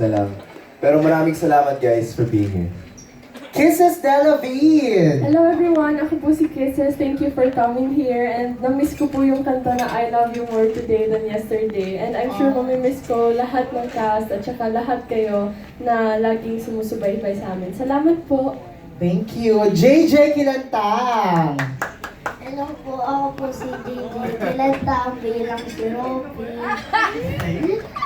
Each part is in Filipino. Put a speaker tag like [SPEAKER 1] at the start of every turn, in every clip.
[SPEAKER 1] na lang. Pero maraming salamat guys for being here.
[SPEAKER 2] Kisses Delavid!
[SPEAKER 3] Hello everyone, ako po si Kisses. Thank you for coming here. And na-miss ko po yung kanta na I Love You More Today Than Yesterday. And I'm sure mamimiss ko lahat ng cast at saka lahat kayo na laging sumusubaybay sa amin. Salamat po!
[SPEAKER 2] Thank you. JJ Kilantang!
[SPEAKER 4] Hello po, ako po si JJ Kilanta bilang si Robby.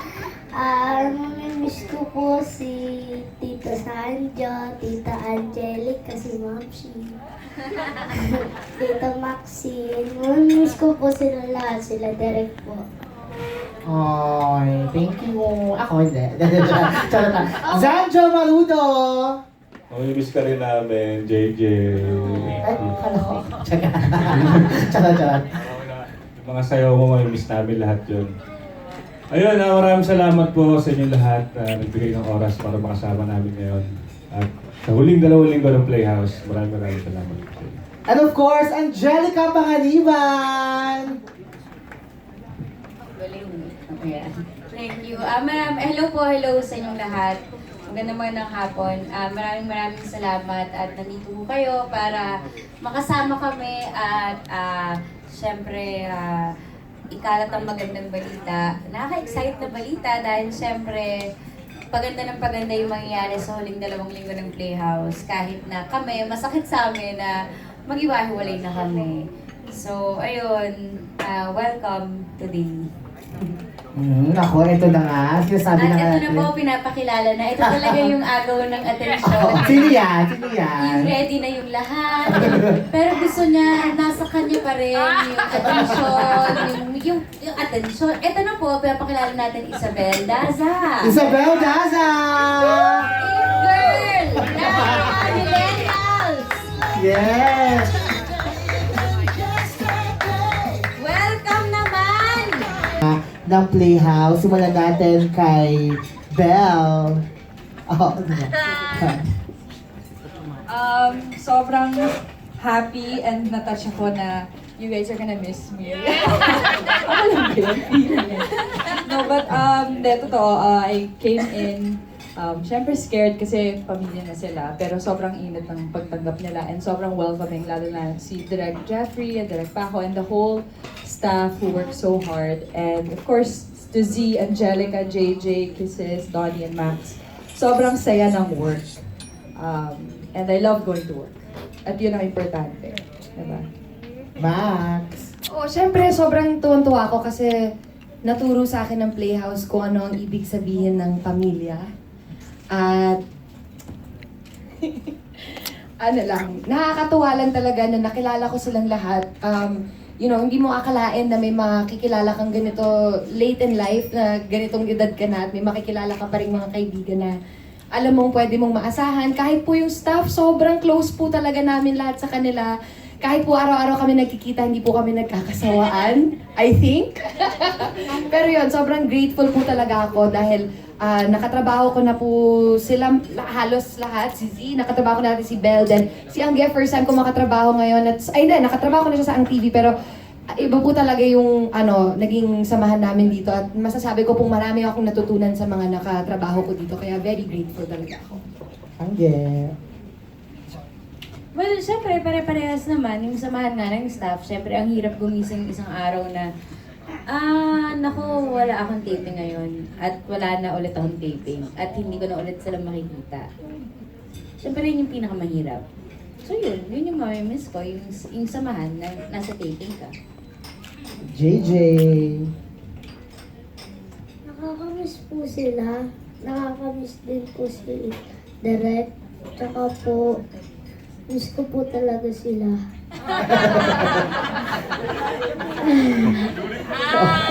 [SPEAKER 4] Ah, mamimiss ko po si Tita Sanjo, Tita Angelica, si Mamsi, Tita Maxine. Mamimiss ko po sila lahat, sila Derek po.
[SPEAKER 2] Ay, thank you. Ako hindi. Charot lang. Zanjo Marudo!
[SPEAKER 5] Mamimiss ka rin namin, JJ.
[SPEAKER 2] Ay, kala ko. Charot. Charot.
[SPEAKER 5] Yung mga sayaw mo, mamimiss namin lahat yun. Ayun, ah, maraming salamat po sa inyo lahat na nagbigay ng oras para makasama namin ngayon. At sa huling dalawang linggo ng Playhouse, maraming maraming salamat po.
[SPEAKER 2] And of course, Angelica Panganiban!
[SPEAKER 6] Ayan. Thank you. Ah, maram, hello po, hello sa inyong lahat. Magandang magandang hapon. Ah, maraming maraming salamat at nandito po kayo para makasama kami at ah, syempre ah, ikalat ang magandang balita. Nakaka-excite na balita dahil syempre paganda ng paganda yung mangyayari sa huling dalawang linggo ng Playhouse. Kahit na kami, masakit sa amin na mag-iwahiwalay na kami. So, ayun, ah, welcome today.
[SPEAKER 2] Hmm, ako, ito na nga. Sinasabi
[SPEAKER 6] At
[SPEAKER 2] na nga
[SPEAKER 6] ito na po, pinapakilala na. Ito talaga yung agaw ng atensyon.
[SPEAKER 2] Oh, sino yan? Sino yan?
[SPEAKER 6] Yung ready na yung lahat. Pero gusto niya, nasa kanya pa rin yung atensyon, yung, yung, yung atensyon. Ito na po, pinapakilala natin Isabel Daza.
[SPEAKER 2] Isabel Daza!
[SPEAKER 6] Girl! Na millennials!
[SPEAKER 2] Yes! Ng Playhouse. Simulan natin kay Belle. Oh, ano?
[SPEAKER 7] Um, sobrang happy and natouch ako na you guys are gonna miss me. No, but um, de, totoo, uh, I came in, um, syempre scared kasi pamilya na sila, pero sobrang init ng pagtanggap nila and sobrang welcoming, lalo na si Direk Jeffrey and Direk Paco and the whole staff who worked so hard. And of course, to Z, Angelica, JJ, Kisses, Donnie, and Max. Sobrang saya ng work. Um, and I love going to work. At yun ang importante. Diba?
[SPEAKER 2] Max.
[SPEAKER 8] Oh, syempre, sobrang tuwan-tuwa ako kasi naturo sa akin ng Playhouse kung ano ang ibig sabihin ng pamilya. At ano lang, nakakatuwa lang talaga na nakilala ko silang lahat. Um, you know, hindi mo akalain na may makikilala kang ganito late in life na ganitong edad ka na at may makikilala ka pa rin mga kaibigan na alam mong pwede mong maasahan. Kahit po yung staff, sobrang close po talaga namin lahat sa kanila. Kahit po araw-araw kami nagkikita, hindi po kami nagkakasawaan, I think. Pero yun, sobrang grateful po talaga ako dahil ah, nakatrabaho ko na po sila la- halos lahat. Si Z, nakatrabaho ko na natin si Belle, then si Angge, first time ko makatrabaho ngayon. At, ay hindi, nakatrabaho ko na siya sa Ang TV, pero ah, iba po talaga yung ano, naging samahan namin dito. At masasabi ko pong marami akong natutunan sa mga nakatrabaho ko dito. Kaya very grateful talaga ako.
[SPEAKER 2] Angge.
[SPEAKER 6] Well, syempre, pare-parehas naman. Yung samahan nga ng staff, syempre, ang hirap gumising isang araw na, ah, nako, wala akong taping ngayon. At wala na ulit akong taping. At hindi ko na ulit sila makikita. Syempre, yun yung pinakamahirap. So yun, yun yung mamimiss ko, yung, yung samahan na nasa taping ka.
[SPEAKER 2] JJ.
[SPEAKER 4] Nakakamiss po sila. Nakakamiss din po si Derek. Tsaka po, miss ko po talaga sila.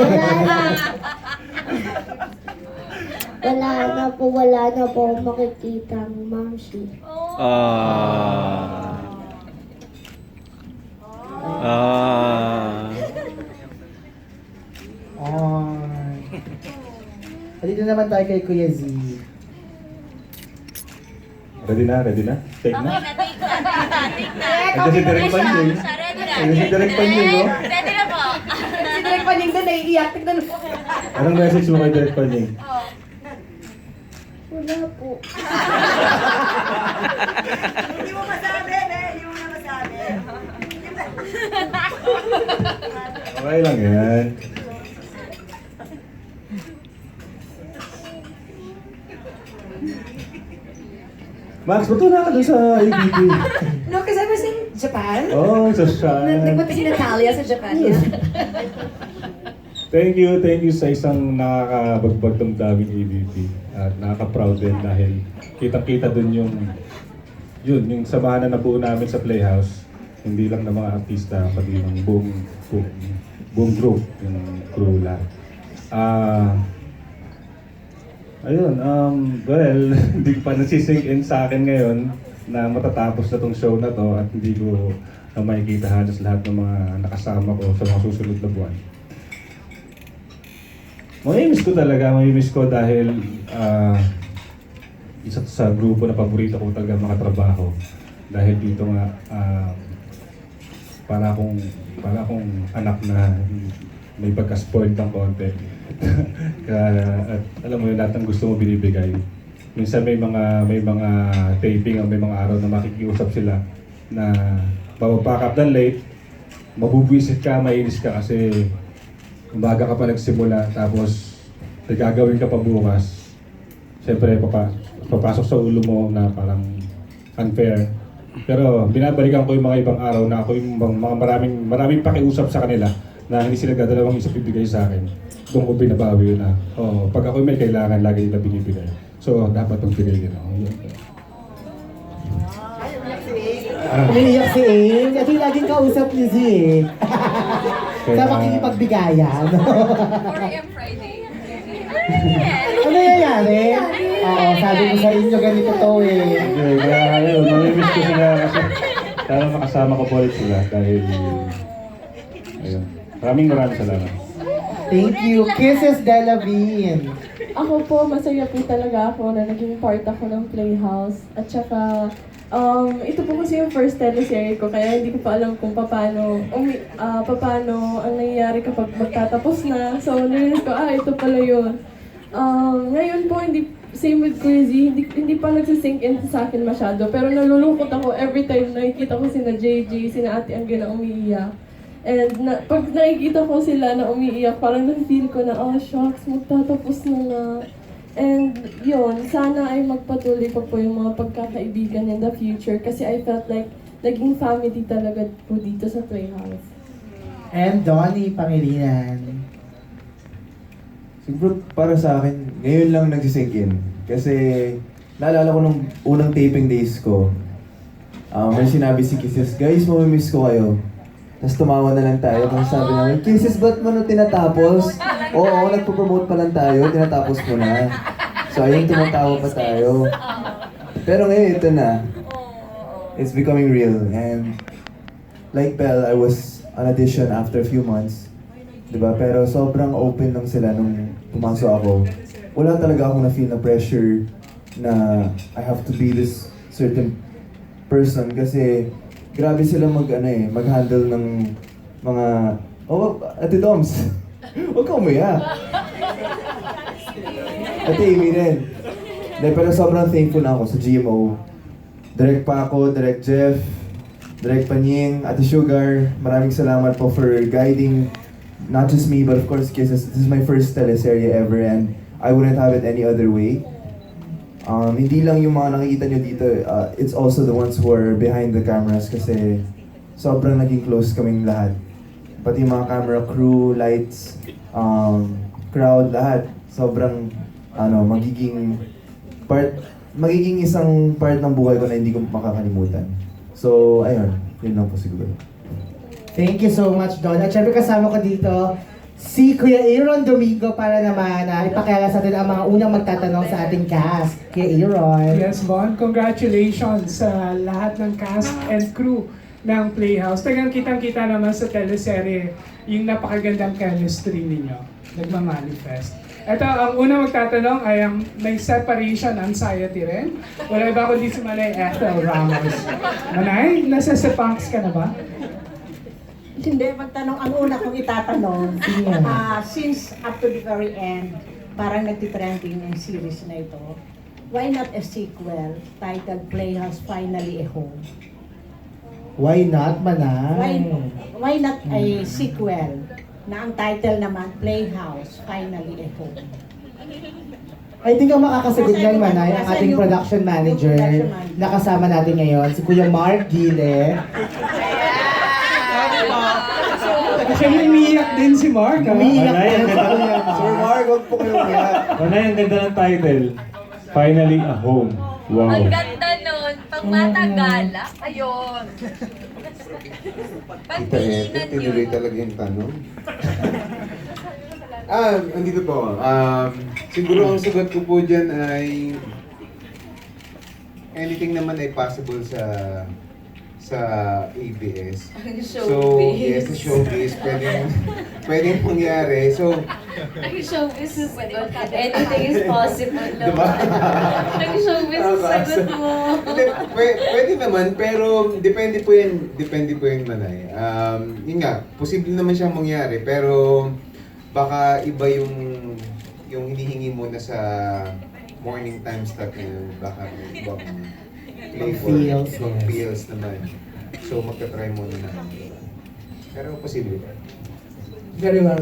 [SPEAKER 4] wala na. Wala na po, wala na po makikita ang mamsi.
[SPEAKER 5] Ah. Ah.
[SPEAKER 2] Ay. Dito naman tayo kay Kuya Z.
[SPEAKER 5] Ready na? Ready na? Take na? Nandiyan si Direk Panjing. Nandiyan si Direk Panjing, no?
[SPEAKER 8] Si Direk Paning doon, naiiyak. Tignan mo.
[SPEAKER 5] Anong message mo kay Direk Panjing?
[SPEAKER 4] Wala po.
[SPEAKER 9] Hindi mo masabi, be. Hindi mo na masabi.
[SPEAKER 5] Okay lang yan. Max, ba't wala ka dun sa ABP?
[SPEAKER 9] No, because I was in Japan.
[SPEAKER 5] Oh, sa siya.
[SPEAKER 9] Nagpunta si Natalia sa Japan. Yeah.
[SPEAKER 5] Thank you, thank you sa isang nakakabagbag damdaming ABP. At nakaka-proud din dahil kitang-kita dun yung yun, yung samahan na nabuo namin sa Playhouse. Hindi lang ng mga artista, pati ng buong, buong, buong group, yung crew lahat. Ah, ayun, um, well, hindi pa nasisink in sa akin ngayon na matatapos na tong show na to at hindi ko na makikita halos lahat ng mga nakasama ko sa mga susunod na buwan. Mamimiss ko talaga, mamimiss ko dahil ah, isa sa grupo na paborito ko talaga mga trabaho. Dahil dito nga, ah, para akong, para akong anak na may pagka-spoiled ng konti. Kaya, at alam mo yun, lahat ng gusto mo binibigay. Minsan may mga may mga taping o may mga araw na makikiusap sila na papapack up ng late, mabubwisit ka, mainis ka kasi umaga ka pa nagsimula tapos may gagawin ka pa bukas. Siyempre, papa, papasok sa ulo mo na parang unfair. Pero binabalikan ko yung mga ibang araw na ako yung mga maraming, maraming pakiusap sa kanila na hindi sila dadalawang isip ibigay sa akin. Doon ko binabawi yun na, oh, pag ako may kailangan, lagi nila binibigay. So, dapat bigay gano'n. Yun. Ah,
[SPEAKER 2] Umiiyak si Aim. Ito yung laging kausap niya si.
[SPEAKER 5] Kaya-
[SPEAKER 2] Sa makikipagbigayan.
[SPEAKER 7] 4am Friday.
[SPEAKER 2] ano nangyayari? Oo, sabi ko sa inyo ganito to eh.
[SPEAKER 5] Okay, kaya yun, namimiss ko sila kasi sana makasama ko po ulit sila dahil ayun. Maraming maraming salamat.
[SPEAKER 2] Thank you. Kisses Delavine.
[SPEAKER 3] Ako po, masaya po talaga ako na naging part ako ng Playhouse. At saka, um, ito po kasi yung first teleserye ko, kaya hindi ko pa alam kung paano, umi, ah, paano ang nangyayari kapag magtatapos na. So, narinig ko, ah, ito pala yun. Um, ngayon po, hindi, same with Crazy, hindi, hindi pa nagsisink in sa akin masyado. Pero nalulungkot ako every time nakikita ko sina JJ, sina Ate Angge na umiiyak. And na, pag nakikita ko sila na umiiyak, parang na-feel ko na, oh shucks, magtatapos na nga. And yun, sana ay magpatuloy pa po yung mga pagkakaibigan in the future kasi I felt like naging family talaga po dito sa Playhouse.
[SPEAKER 2] And Donnie Pangilinan.
[SPEAKER 1] Siguro para sa akin, ngayon lang nagsisink in. Kasi naalala ko nung unang taping days ko, um, may sinabi si Kisses, guys, mamimiss ko kayo. Tapos tumawa na lang tayo. Tapos sabi namin, Kisses, ba't mo na tinatapos? Oo, nagpo-promote pa lang tayo, tinatapos mo na. So ayun, tumatawa pa tayo. Pero ngayon, ito na. It's becoming real. And like Belle, I was on audition after a few months. Diba? Pero sobrang open lang sila nung pumasok ako. Wala talaga akong na-feel na pressure na I have to be this certain person kasi grabe sila mag ano eh, mag-handle ng mga Oh, Ate Toms. Huwag ka umiyak. Ate Amy rin. Hindi, pero sobrang thankful na ako sa GMO. Direct pa ako, Direct Jeff, Direct Panying, Ate Sugar. Maraming salamat po for guiding not just me, but of course Kisses. This is my first teleserye ever and I wouldn't have it any other way. Um, hindi lang yung mga nakikita nyo dito, uh, it's also the ones who are behind the cameras kasi sobrang naging close kaming lahat. Pati mga camera crew, lights, um, crowd, lahat. Sobrang, ano, magiging part, magiging isang part ng buhay ko na hindi ko makakalimutan. So, ayun, yun lang po siguro.
[SPEAKER 2] Thank you so much, Don. At syempre kasama ko dito si Kuya Aaron Domingo para naman na ipakilala sa atin ang mga unang magtatanong sa ating cast. Kuya Aaron.
[SPEAKER 10] Yes, Bon. Congratulations sa lahat ng cast and crew ng Playhouse. Tagang kitang-kita naman sa teleserye yung napakagandang chemistry ninyo. Nagmamanifest. Ito, ang unang magtatanong ay ang may separation anxiety rin. Wala iba kundi si Manay Ethel Ramos. Manay, nasa Sepangs ka na ba?
[SPEAKER 9] Hindi, magtanong ang una kong itatanong. Ah, since up to the very end, parang nagtitrending yung series na ito. why not a sequel titled Playhouse Finally a Home?
[SPEAKER 2] Why not, Manay?
[SPEAKER 9] Why, why not a sequel na ang title naman Playhouse Finally a Home?
[SPEAKER 2] I think ang makakasagot niyan, Manay, ang ating production manager? na kasama natin ngayon, si Kuya Mark Gile.
[SPEAKER 10] Siya umiiyak din si Mark. ah.
[SPEAKER 2] Umiiyak
[SPEAKER 5] ang
[SPEAKER 2] si
[SPEAKER 5] ganda.
[SPEAKER 2] Kuya
[SPEAKER 1] Sir
[SPEAKER 2] Mark.
[SPEAKER 1] Huwag po kayong umiyak.
[SPEAKER 5] Manay, ang ganda ng title. Finally a home. Wow.
[SPEAKER 6] Ang ganda nun. Pag matagala, ayun.
[SPEAKER 11] Tita Ete, tinuloy talaga yung tanong. ah, andito po. Um, siguro ang sagot ko po dyan ay anything naman ay possible sa sa ABS. So, yes, sa showbiz, pwedeng, pwedeng mangyari. So,
[SPEAKER 6] Ang showbiz is sagot. Anything is possible
[SPEAKER 11] Diba?
[SPEAKER 6] Ang showbiz is sagot mo.
[SPEAKER 11] Hindi, pwe- pwede naman, pero depende po yan, depende po yun manay. Um, yun nga, posible naman siyang mangyari, pero baka iba yung yung hinihingi mo na sa morning time slot na yun, baka may ibang flavor,
[SPEAKER 2] Feels, yes.
[SPEAKER 11] feels naman. So magka-try muna na. Pero posible.
[SPEAKER 2] Very well